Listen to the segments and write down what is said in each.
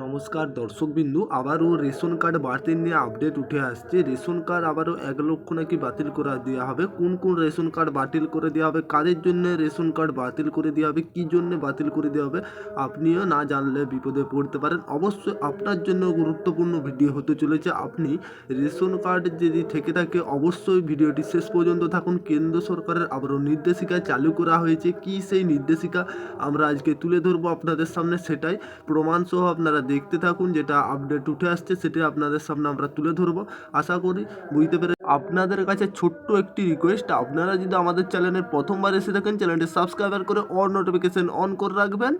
নমস্কার, দর্শকবিন্দু, আবারও ration card বাতিল নিয়ে আপডেট উঠে আসছে। রেশন কার্ড আবারও এক লক্ষ নাকি বাতিল করে দেওয়া হবে। কোন কোন রেশন কার্ড বাতিল করে দেওয়া হবে? কাদের জন্য রেশন কার্ড বাতিল করে দেওয়া হবে? কী জন্য বাতিল করে দেওয়া হবে? আপনিও না জানলে বিপদে পড়তে পারেন। অবশ্যই আপনার জন্য গুরুত্বপূর্ণ ভিডিও হতে চলেছে। আপনি রেশন কার্ড যদি থেকে থাকে, অবশ্যই ভিডিওটি শেষ পর্যন্ত থাকুন। কেন্দ্র সরকারের আবারও নির্দেশিকা চালু করা হয়েছে। কি সেই নির্দেশিকা? আমরা আজকে তুলে ধরবো আপনাদের সামনে। সেটাই প্রমাণসহ আপনারা দেখতে থাকুন, যেটা আপডেট উঠে আসছে সেটা আপনাদের সামনে আমরা তুলে ধরবো। আশা করি বুঝতে পেরে আপনাদের কাছে ছোট্ট একটি রিকোয়েস্ট আপনারা যদি আমাদের চ্যানেলের প্রথমবার এসে থাকেন চ্যানেলটি সাবস্ক্রাইবার করে অল নোটিফিকেশন অন করে রাখবেন।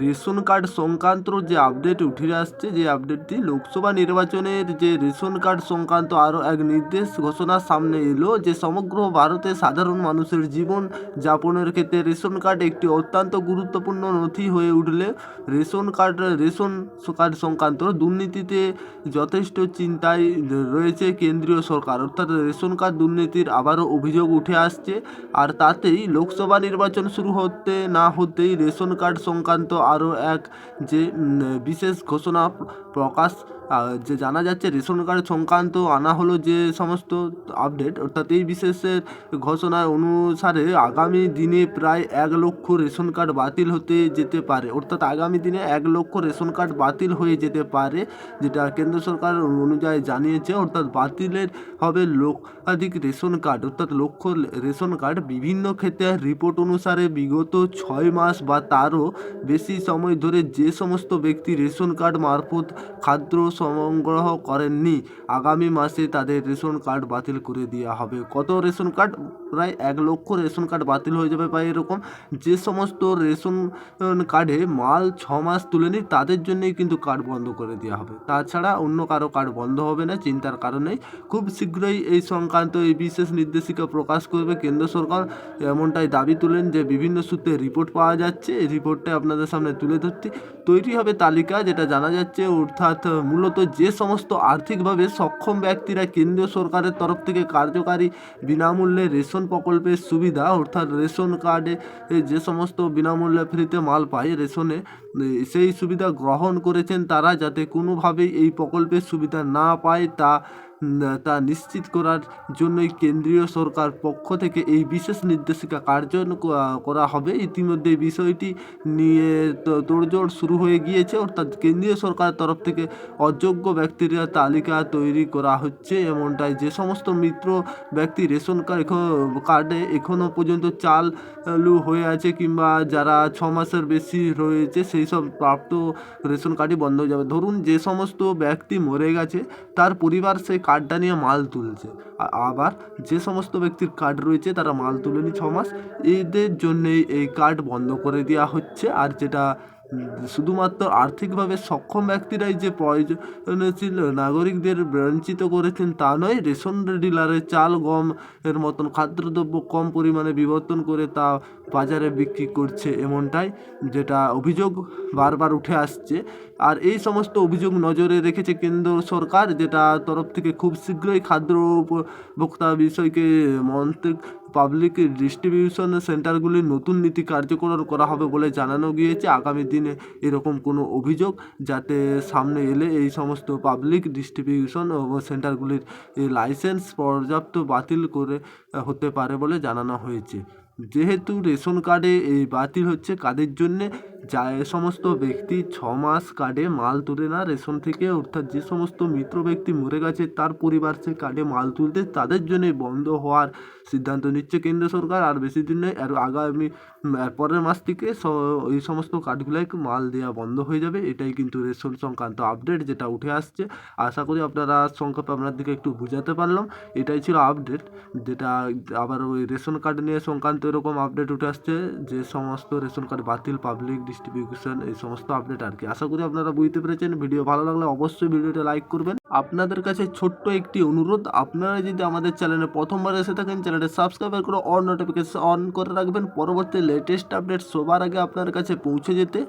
রেশন কার্ড সংক্রান্ত যে আপডেট উঠে আসছে, যে আপডেটটি লোকসভা নির্বাচনের যে রেশন কার্ড সংক্রান্ত আরও এক নির্দেশ ঘোষণা সামনে এলো যে সমগ্র ভারতে সাধারণ মানুষের জীবন যাপনের ক্ষেত্রে রেশন কার্ড একটি অত্যন্ত গুরুত্বপূর্ণ নথি হয়ে উঠলে রেশন কার্ড রেশন কার্ড সংক্রান্ত দুর্নীতিতে যথেষ্ট চিন্তায় রয়েছে কেন্দ্রীয় সরকার। অর্থাৎ রেশন কার্ড দুর্নীতির আবারও অভিযোগ উঠে আসছে। আর তাতেই লোকসভা নির্বাচন শুরু হতে না হতেই রেশন কার্ড সংক্রান্ত আরও এক যে বিশেষ ঘোষণা প্রকাশ যে জানা যাচ্ছে, রেশন কার্ড সংক্রান্ত আনা হলো যে সমস্ত আপডেট অর্থাৎ এই বিশেষের ঘোষণা অনুসারে আগামী দিনে প্রায় এক লক্ষ রেশন কার্ড বাতিল হতে যেতে পারে। অর্থাৎ আগামী দিনে এক লক্ষ রেশন কার্ড বাতিল হয়ে যেতে পারে, যেটা কেন্দ্র সরকার অনুযায়ী জানিয়েছে। অর্থাৎ বাতিলের হবে লক্ষাধিক রেশন কার্ড, অর্থাৎ লক্ষ রেশন কার্ড। বিভিন্ন ক্ষেত্রে রিপোর্ট অনুসারে বিগত ছয় মাস বা তারও বেশি সময় ধরে যে সমস্ত ব্যক্তি রেশন কার্ড মারফত খাদ্য সংগ্রহ করেননি। আগামী মাসে তাদের রেশন কার্ড বাতিল করে দেওয়া হবে। কত রেশন কার্ড? প্রায় এক লক্ষ রেশন কার্ড বাতিল হয়ে যাবে বা এরকম। যে সমস্ত রেশন কার্ডে মাল ছ মাস তুলেনি তাদের জন্যই কিন্তু কার্ড বন্ধ করে দেওয়া হবে। তাছাড়া অন্য কারও কার্ড বন্ধ হবে না, চিন্তার কারণেই খুব শীঘ্রই এই সংক্রান্ত এই বিশেষ নির্দেশিকা প্রকাশ করবে কেন্দ্র সরকার। এমনটাই দাবি তুলেন যে বিভিন্ন সূত্রে রিপোর্ট পাওয়া যাচ্ছে। এই রিপোর্টটা আপনাদের সামনে তুলে ধরতে তৈরি হবে তালিকা যেটা জানা যাচ্ছে, অর্থাৎ মূলত যে সমস্ত আর্থিকভাবে সক্ষম ব্যক্তিরা কেন্দ্রীয় সরকারের তরফ থেকে কার্যকারী বিনামূল্যে রেশন প্রকল্পের সুবিধা, অর্থাৎ রেশন কার্ডে যে সমস্ত বিনামূল্যে ফ্রিতে মাল পায় রেশনে, সেই সুবিধা গ্রহণ করেছেন তারা যাতে কোনোভাবেই এই প্রকল্পের সুবিধা না পায় তা তা নিশ্চিত করার জন্যই কেন্দ্রীয় সরকার পক্ষ থেকে এই বিশেষ নির্দেশিকা কার্যন করা হবে। ইতিমধ্যে বিষয়টি নিয়ে তোড়জোড় শুরু হয়ে গিয়েছে, অর্থাৎ কেন্দ্রীয় সরকারের তরফ থেকে অযোগ্য ব্যক্তির তালিকা তৈরি করা হচ্ছে। এমনটাই যে সমস্ত মিত্র ব্যক্তি রেশন কার্ড এখনও কার্ডে এখনও পর্যন্ত চাল চালু হয়ে আছে কিংবা যারা ছ মাসের বেশি রয়েছে, সেই সব প্রাপ্ত রেশন কার্ডই বন্ধ হয়ে যাবে। ধরুন যে সমস্ত ব্যক্তি মরে গেছে, তার পরিবার সেই কার্ডটা নিয়ে মাল তুলছে। আর আবার যে সমস্ত ব্যক্তির কার্ড রয়েছে, তারা মাল তুলেনি ছ মাস। এদের জন্যেই এই কার্ড বন্ধ করে দেওয়া হচ্ছে। আর যেটা শুধুমাত্র আর্থিকভাবে সক্ষম ব্যক্তিরাই যে প্রয়োজনশীল নাগরিকদের বঞ্চিত করেছেন তা নয়, রেশন ডিলারে চাল, গম এর মতন খাদ্যদ্রব্য কম পরিমাণে বিবর্তন করে তা বাজারে বিক্রি করছে এমনটাই যেটা অভিযোগ বারবার উঠে আসছে। আর এই সমস্ত অভিযোগ নজরে রেখেছে কেন্দ্র সরকার, যেটা তরফ থেকে খুব শীঘ্রই খাদ্য উপভোক্তা বিষয়কে মন্ত্রী পাবলিক ডিস্ট্রিবিউশন সেন্টারগুলির নতুন নীতি কার্যকর করা হবে বলে জানানো গিয়েছে। আগামী দিনে এরকম কোনো অভিযোগ যাতে সামনে এলে এই সমস্ত পাবলিক ডিস্ট্রিবিউশন সেন্টারগুলির লাইসেন্স পর্যাপ্ত বাতিল করে হতে পারে বলে জানানো হয়েছে। যেহেতু রেশন কার্ডে এই বাতিল হচ্ছে, কাদের জন্যে? যা এ সমস্ত ব্যক্তি ছ মাস কার্ডে মাল তোলে না, রেশন থেকে অর্থাৎ যে সমস্ত মিত্র ব্যক্তি মরে গেছে, তার পরিবার সে কার্ডে মাল তুলতে তাদের জন্য বন্ধ হওয়ার সিদ্ধান্ত নিচ্ছে কেন্দ্র সরকার। আর বেশি দিন নেই আর আগামী পরের মাস থেকে এই সমস্ত কার্ডগুলাই মাল দেওয়া বন্ধ হয়ে যাবে। এটাই কিন্তু রেশন সংক্রান্ত আপডেট যেটা উঠে আসছে। আশা করি আপনারা সংক্ষেপে আপনার দিকে একটু বুঝাতে পারলাম। এটাই ছিল আপডেট যেটা আবার ওই রেশন কার্ড নিয়ে সংক্রান্ত এরকম আপডেট উঠে আসছে, যে সমস্ত রেশন কার্ড বাতিল পাবলিক ডিস্ট্রিবিউশন এই সমস্ত আপডেট আর কি। আশা করি আপনারা বুঝতে পেরেছেন। ভিডিও ভালো লাগলে অবশ্যই ভিডিওটা লাইক করবেন। আপনাদের কাছে ছোট্ট একটি অনুরোধ, আপনারা যদি আমাদের চ্যানেলে প্রথমবার এসে থাকেন চ্যানেলটা সাবস্ক্রাইব করে অন নোটিফিকেশন অন করে রাখবেন। পরবর্তী লেটেস্ট আপডেট সবার আগে আপনার কাছে পৌঁছে যেতে।